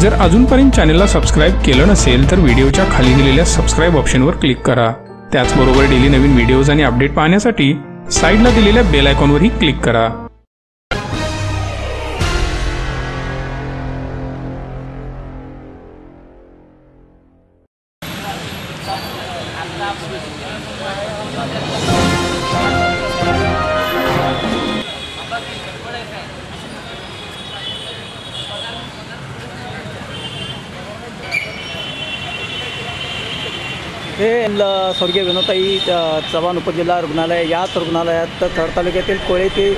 जर अजूनपर्यंत चॅनलला सबस्क्राईब केलं नसेल तर व्हिडिओच्या खाली दिलेल्या सबस्क्राईब ऑप्शनवर क्लिक करा. त्याचबरोबर डेली नवीन व्हिडिओज आणि अपडेट पाहण्यासाठी साईडला दिलेल्या बेल आयकॉनवरही क्लिक करा. हे स्वर्गीय विनोताई चव्हाण उपजिल्हा रुग्णालय याच रुग्णालयात खड तालुक्यातील कोळे ते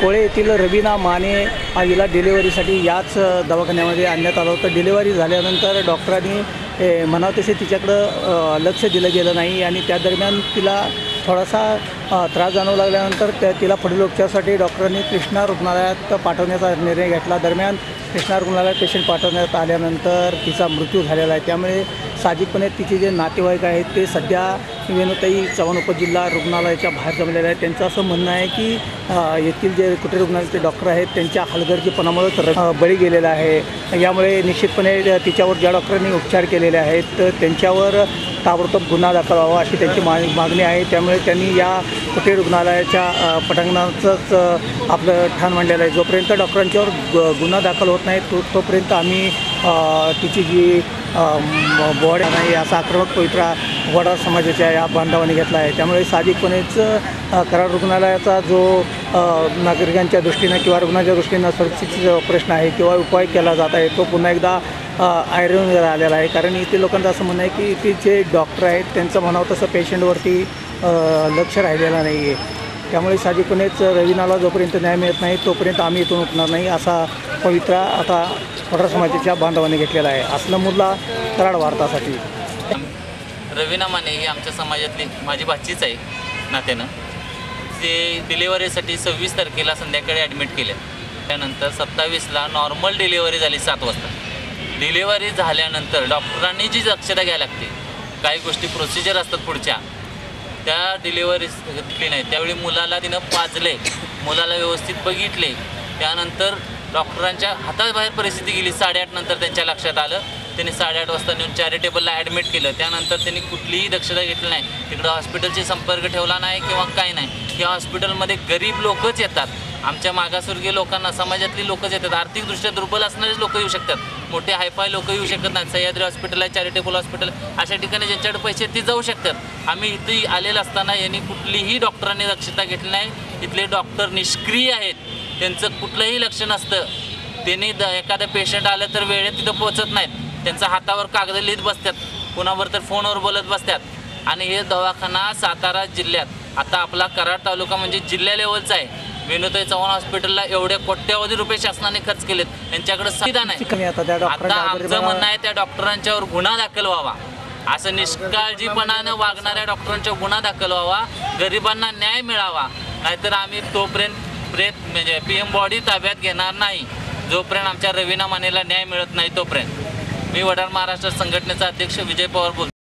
कोळे येथील रवीना माने हा हिला डिलिव्हरीसाठी याच दवाखान्यामध्ये आणण्यात आलं होतं. डिलिव्हरी झाल्यानंतर डॉक्टरांनी ए, म्हणावं तसे तिच्याकडं लक्ष दिलं गेलं नाही आणि त्या दरम्यान तिला थोडासा त्रास जाणवू लागल्यानंतर त्या तिला पुढील उपचारासाठी डॉक्टरांनी कृष्णा रुग्णालयात पाठवण्याचा निर्णय घेतला. दरम्यान कृष्णा रुग्णालयात पेशंट पाठवण्यात आल्यानंतर तिचा मृत्यू झालेला आहे. त्यामुळे साहजिकपणे तिचे जे नातेवाईक आहेत ते सध्या वेणुताई चव्हाण उपजिल्हा रुग्णालयाच्या बाहेर जमलेले आहेत. त्यांचं असं म्हणणं आहे की येथील जे कुठे रुग्णालयाचे डॉक्टर आहेत त्यांच्या हलगर्जीपणामुळेच र- बळी गेलेला आहे. यामुळे निश्चितपणे तिच्यावर ज्या डॉक्टरांनी उपचार केलेले आहेत तर त्यांच्यावर ताबडतोब गुन्हा दाखल व्हावा अशी त्यांची मा मागणी आहे. त्यामुळे त्यांनी या कुठे रुग्णालयाच्या पटांगणाचंच आपलं ठाण मांडलेलं आहे. जोपर्यंत डॉक्टरांच्यावर ग गुन्हा दाखल होत नाही तो तोपर्यंत आम्ही तिची जी बॉड नाही असा आक्रमक पवित्रा वडा समाजाच्या या बांधवांनी घेतला आहे. त्यामुळे साहजिकपणेच कराड रुग्णालयाचा जो नागरिकांच्या दृष्टीनं किंवा रुग्णाच्या दृष्टीनं सुरक्षेचा प्रश्न आहे किंवा उपाय केला जात आहे तो पुन्हा एकदा आयरन आलेला आहे. कारण इथे लोकांचं असं म्हणणं आहे की इथे जे डॉक्टर आहेत त्यांचं म्हणावं तसं पेशंटवरती लक्ष राहिलेलं नाही आहे त्यामुळे साधीपणेच रवीनाला जोपर्यंत न्याय मिळत नाही तोपर्यंत आम्ही इथून उठणार नाही असा पवित्रा आता वडा समाजाच्या बांधवांनी घेतलेला आहे. असलं मुला कराड वार्तासाठी. रवीना माने ही आमच्या समाजातली माझी भाचीच आहे नात्यानं. ते डिलिव्हरीसाठी सव्वीस तारखेला संध्याकाळी ॲडमिट केलं. त्यानंतर सत्तावीसला नॉर्मल डिलिव्हरी झाली सात वाजता. डिलिव्हरी झाल्यानंतर डॉक्टरांनी जी दक्षता घ्यायला लागते काही गोष्टी प्रोसिजर असतात पुढच्या. त्या डिलिव्हरी घेतली नाही. त्यावेळी मुलाला तिनं पाजले मुलाला व्यवस्थित बघितले. त्यानंतर डॉक्टरांच्या हाताबाहेर परिस्थिती गेली. साडेआठ नंतर त्यांच्या लक्षात आलं. त्यांनी साडेआठ वाजता नेऊन चॅरिटेबलला ॲडमिट केलं. त्यानंतर त्यांनी कुठलीही दक्षता घेतली नाही. तिकडं हॉस्पिटलशी संपर्क ठेवला नाही किंवा काय नाही. या हॉस्पिटलमध्ये गरीब लोकच येतात. आमच्या मागासवर्गीय लोकांना समाजातली लोकच येतात. आर्थिकदृष्ट्या दुर्बल असणारेच लोक येऊ शकतात. मोठे हायफाय लोक येऊ शकत नाहीत. सह्याद्री हॉस्पिटल आहे चॅरिटेबल हॉस्पिटल अशा ठिकाणी ज्यांच्याकडे पैसे आहेत ते जाऊ शकतात. आम्ही इथे आलेलं असताना यांनी कुठलीही डॉक्टरांनी दक्षता घेतली नाही. इथले डॉक्टर निष्क्रिय आहेत. त्यांचं कुठलंही लक्ष नसतं. त्यांनी द एखादं पेशंट आलं तर वेळेत तिथं पोहोचत नाहीत. त्यांचा हातावर कागद लिहित बसतात. कुणावर तर फोनवर बोलत बसतात. आणि हे दवाखाना सातारा जिल्ह्यात. आता आपला कराड तालुका म्हणजे जिल्हा लेवलचा आहे. विनोताई चव्हाण हॉस्पिटलला एवढे कोट्यावधी रुपये शासनाने खर्च केलेत. त्यांच्याकडे संविधान आहे. आता डॉक्टरांच्या आमचं म्हणणं आहे त्या डॉक्टरांच्यावर गुन्हा दाखल व्हावा. असं निष्काळजीपणानं वागणाऱ्या डॉक्टरांच्यावर गुन्हा दाखल व्हावा. गरिबांना न्याय मिळावा. नाहीतर आम्ही तोपर्यंत प्रेत म्हणजे पी एम बॉडी ताब्यात घेणार नाही. जोपर्यंत आमच्या रवीना मानेला न्याय मिळत नाही तोपर्यंत. मी वडार महाराष्ट्र संघटनेचा अध्यक्ष विजय पवार बोलतो.